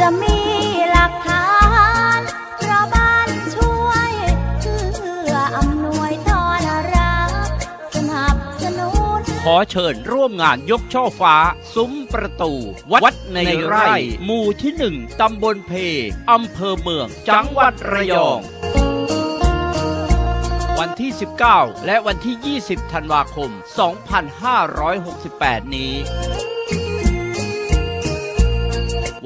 จะมีหลักฐานเพราะบ้านช่วยเพื่ออำนวยตอนรับสนับสนุน ขอเชิญร่วมงานยกช่อฟ้า ซุ้มประตู วัดในไร่ หมู่ที่หนึ่งตำบลเพอำเภอเมือง จังหวัดระยอง วันที่ 19 และวันที่ 20 ธันวาคม 2568 นี้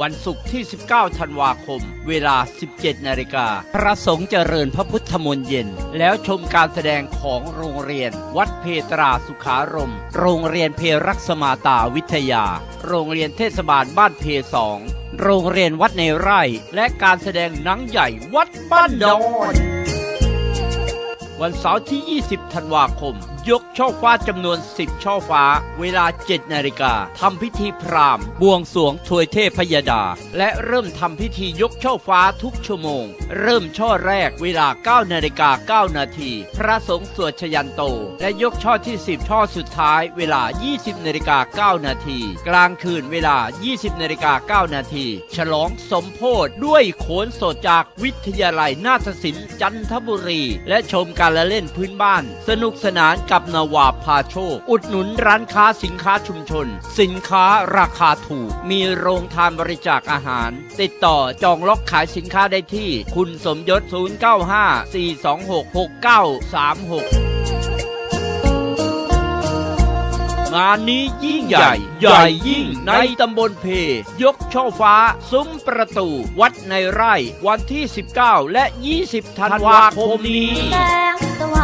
วันศุกร์ที่ 19 ธันวาคม เวลา 17 นาฬิกา พระสงฆ์เจริญพระพุทธมนต์เย็น แล้วชมการแสดงของโรงเรียน วัดเพตราสุขารม โรงเรียนเพรักษมาตาวิทยา โรงเรียนเทศบาลบ้านเพสอง โรงเรียนวัดในไร่ และการแสดงหนังใหญ่วัดบ้านดอน วันเสาร์ที่ 20 ธันวาคม ยกช่อฟ้าจำนวน 10 ช่อฟ้า เวลา 7 นาฬิกาทำพิธีพราหมณ์ บวงสวงถวยเทพยดา และเริ่มทำพิธียกช่อฟ้าทุกชั่วโมง เริ่มช่อแรกเวลา 9 นาฬิกา 9 นาที พระสงฆ์สวดชยันโต และยกช่อที่ 10 ช่อสุดท้าย เวลา 20 นาฬิกา 9 นาที กลางคืนเวลา 20 นาฬิกา 9 นาทีฉลองสมโพธด้วยโขนสดจากวิทยาลัยนาฏศิลป์จันทบุรี และชมการละเล่นพื้นบ้าน สนุกสนานกับนาวาพาโชค อุดหนุนร้านค้าสินค้าชุมชน สินค้าราคาถูก มีโรงทานบริจาคอาหาร ติดต่อจองล็อกขายสินค้าได้ที่ คุณสมยศ 0954266936 งานนี้ยิ่งใหญ่ ใหญ่ยิ่งในตำบลเพ ยกช่อฟ้า ซุ้มประตู วัดในไร่ วันที่ 19 และ 20 ธันวาคมนี้แสงสว่าง